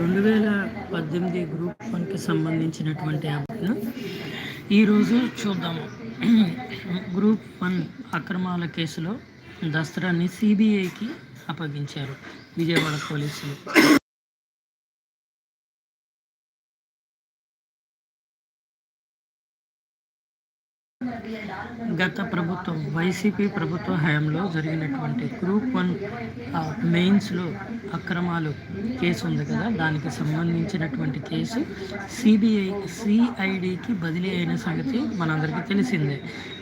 రెండు వేల పద్దెనిమిది గ్రూప్ వన్కి సంబంధించినటువంటి అప్డేట్ను ఈరోజు చూద్దాము గ్రూప్ వన్ అక్రమాల కేసులో దసరాని సిబిఐకి అప్పగించారు విజయవాడ పోలీసులు. గత ప్రభుత్వం వైసీపీ ప్రభుత్వ హయాంలో జరిగినటువంటి గ్రూప్ వన్ మెయిన్స్లో అక్రమాలు కేసు ఉంది కదా దానికి సంబంధించినటువంటి కేసు సిబిఐ సిఐడికి బదిలీ అయిన సంగతి మనందరికీ తెలిసిందే.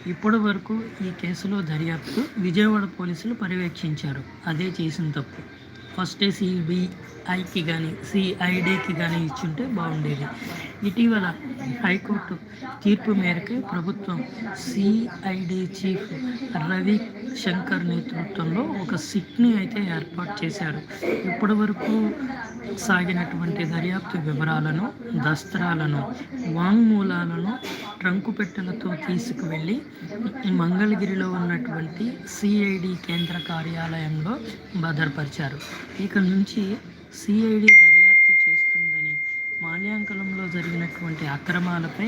ఇప్పటి వరకు ఈ కేసులో దర్యాప్తు విజయవాడ పోలీసులు పర్యవేక్షించారు. అదే చేసిన తప్పు. ఫస్ట్ సిబిఐకి కానీ సిఐడికి కానీ ఇచ్చుంటే బాగుండేది. ఇటీవల హైకోర్టు తీర్పు మేరకు ప్రభుత్వం సిఐడి చీఫ్ రవి శంకర్ నేతృత్వంలో ఒక సిట్ని అయితే ఏర్పాటు చేశారు. ఇప్పటి వరకు సాగినటువంటి దర్యాప్తు వివరాలను దస్త్రాలను వాంగ్మూలాలను ట్రంకు పెట్టెలతో తీసుకువెళ్ళి మంగళగిరిలో ఉన్నటువంటి సిఐడి కేంద్ర కార్యాలయంలో భద్రపరిచారు. ఇక నుంచి సిఐడి దర్యాప్తు వంటి అక్రమాలపై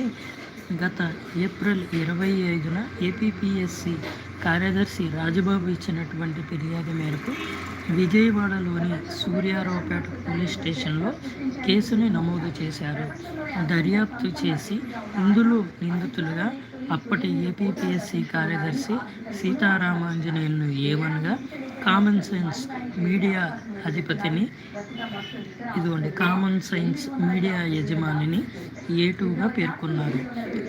గత ఏప్రిల్ ఇరవై ఐదున ఏపీపీఎస్సి కార్యదర్శి రాజబాబు ఇచ్చినటువంటి ఫిర్యాదు మేరకు విజయవాడలోని సూర్యారావుపేట పోలీస్ స్టేషన్లో కేసుని నమోదు చేశారు. దర్యాప్తు చేసి ఇందులో నిందితులుగా అప్పటి ఏపీపీఎస్సి కార్యదర్శి సీతారామాంజనేయులను ఏవన్గా కామన్ సైన్స్ మీడియా అధిపతిని. ఇదిగోండి కామన్ సైన్స్ మీడియా యజమానిని ఏటుగా పేర్కొన్నారు.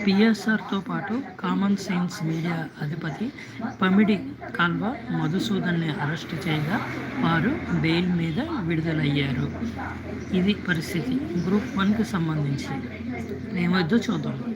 పిఎస్ఆర్తో పాటు కామన్ సైన్స్ మీడియా అధిపతి పమిడి కాల్వ మధుసూదన్ని అరెస్ట్ చేయగా వారు బెయిల్ మీద విడుదలయ్యారు. ఇది పరిస్థితి గ్రూప్ వన్కి సంబంధించి. ఏమొద్దో చూద్దాం.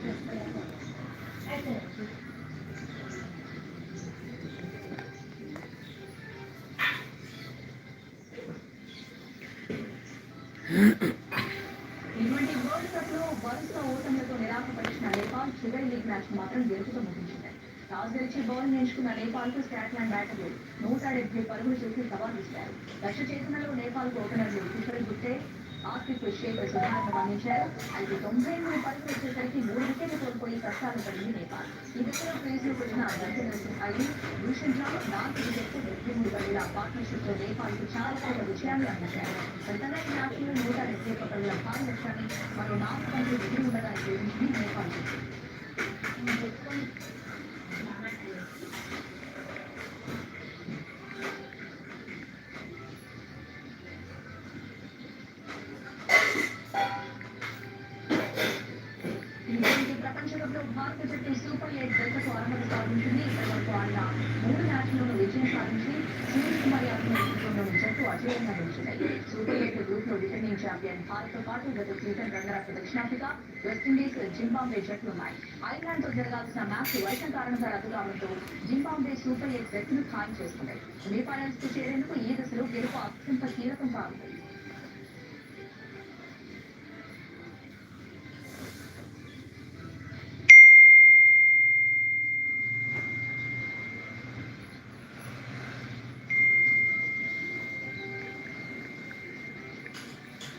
ఇటువంటి వరల్డ్ కప్లో వరుస ఓటములతో నిరాశపరిచిన నేపాల్ చివరి లీగ్ మ్యాచ్ మాత్రం గెలుపుతో ముగించింది. టాస్ గెలిచి బౌలింగ్ ఎంచుకున్న నేపాల్కు స్కాట్లాండ్ బ్యాటర్లు నూట డెబ్బై పరుగులు చేసి సవాల్ ఇచ్చారు లక్ష్య చేతులలో నేపాల్కు ఓపెనర్లు కిషోర్ గుట్టే ఆసిఫ్ షేక్ సుధాకర్ అందించారు అయితే తొంభై మూడు పరుగులు వచ్చేసరికి మూడు వికెట్లు కోల్పోయి కష్టాలు పడింది నేపాల్. ఈ దశలో క్రీజ్లోకి వచ్చిన దర్శన సింగ్ భూషణ్ రావు నాలుగు వికెట్లు డెబ్బై మూడు పరుగుల పార్ట్నర్షిప్లో నేపాల్కు చాలా చాలా విజయాలు అందించారు ఫలితంగా ఈ మ్యాచ్లో నూట డెబ్బై ఒక్క పరుగుల భారీ లక్ష్యాన్ని మరో నాలుగు పరుగులు ఎదురు ఉండడానికి ఊహించింది నేపాల్ జట్టు. ఇటువంటి ప్రపంచ కప్లో భారత జట్టు సూపర్ ఎయిట్ జట్టుకు అర్హత సాధించింది ఇప్పటివరకు ఆడిన మూడు మ్యాచ్లను విజయం సాధించి సునీల్ కుమార్ యాదవ్ నేతృత్వంలోని నిలిచింది సూపర్ ఎయిట్ గ్రూప్లో డిఫెండింగ్ ఛాంపియన్ భారత్ పాటు గత సీజన్ రన్నరప్ దక్షిణాఫ్రికా వెస్టిండీస్ జింబాబ్వే జట్లు ఐర్లాండ్తో జరగాల్సిన మ్యాచ్ వర్షం కారణంగా రద్దు కావడంతో జింబాబ్వే సూపర్ ఎయిట్ జట్టును ఖాయం చేసుకుంది సెమీఫైనల్స్కు చేరేందుకు ఈ దశలో గెలుపు అత్యంత కీలకం కానుంది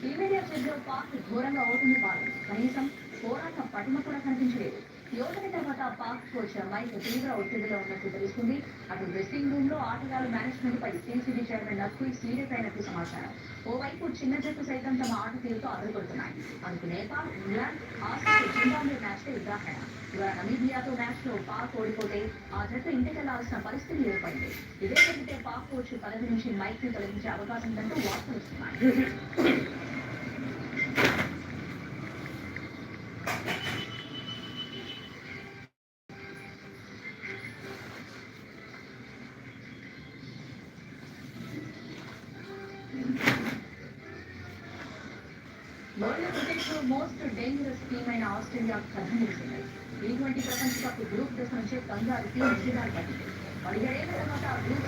టీమిండియా చేతిలో పార్క్ ఘోరంగా అవుతుంది పాలు కనీసం పోరాటం పటిమ కూడా కనిపించలేదు. ఈ తర్వాత పాక్ కోచ్ మైక్ తీవ్ర ఒత్తిడిలో ఉన్నట్టు తెలుస్తుంది. అటు డ్రెస్సింగ్ రూమ్లో ఆటగాళ్ళ మేనేజ్మెంట్ పై సిసిబి చైర్మన్ నక్కు సీరియస్ అయినట్టు సమాచారం. ఓవైపు చిన్న జట్టు సైతం తమ ఆట తీరుతో అడ్డుపడుతున్నాయి. అందుకు Nepal England Australia Zimbabwe match ఉదాహరణ. ఇవాళ నమీబియాతో మ్యాచ్లో పాక్ ఓడిపోతే ఆ జట్టు ఇంటికెళ్ళాల్సిన పరిస్థితి ఏర్పడింది. ఇదే జరిగితే పాక్ కోచ్ పదవి నుంచి మైక్ ని తొలగించే అవకాశం ఉందంటూ వార్తలు వస్తున్నాయి వరల్డ్ క్రికెట్ లో మోస్ట్ డేంజరస్ టీమ్ అయిన ఆస్ట్రేలియా కథ నిలిచింది టీ ట్వంటీ ప్రపంచ కప్ గ్రూప్ దశ నుంచే కంగారుకి విజయాలు పట్టింది గ్రూప్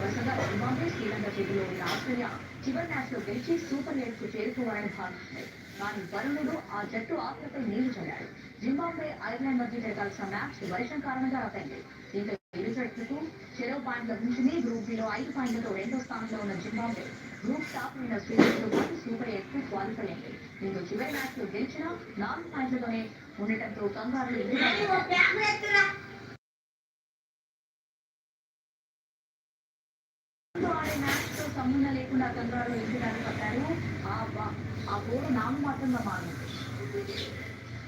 వరుసగా జింబాబ్వే శ్రీలంక చేతిలో ఉన్న ఆస్ట్రేలియా చివరి మ్యాచ్లో గెలిచి సూపర్ ఎయిట్ చేరుకోవాలని భావిస్తుంది కానీ వరుణుడు ఆ జట్టు ఆత్మపై నీళ్ళు చల్లాడు జింబాబ్వే ఐర్లాండ్ మధ్య జరగాల్సిన మ్యాచ్ వర్షం కారణంగా రద్దయింది దీంతో ఇరు జట్లకు చెరో పాయింట్ లభించింది గ్రూప్ బిలో ఐదు పాయింట్లతో రెండో స్థానంలో ఉన్న జింబాబ్వే గ్రూప్ టాప్ అయిన శ్రీలంకతో పాటు సూపర్ ఎయిట్కు క్వాలిఫై అయింది దీంతో చివరి మ్యాచ్లో గెలిచిన నాలుగు ఉండటంతో కంగారులు ఎదురయ్యాయి. ఆడే సంబంధం లేకుండా కంగారు ఎదురాలు పడ్డారు ఆ బా- ఆ గోల్ నామమాత్రంగా మారింది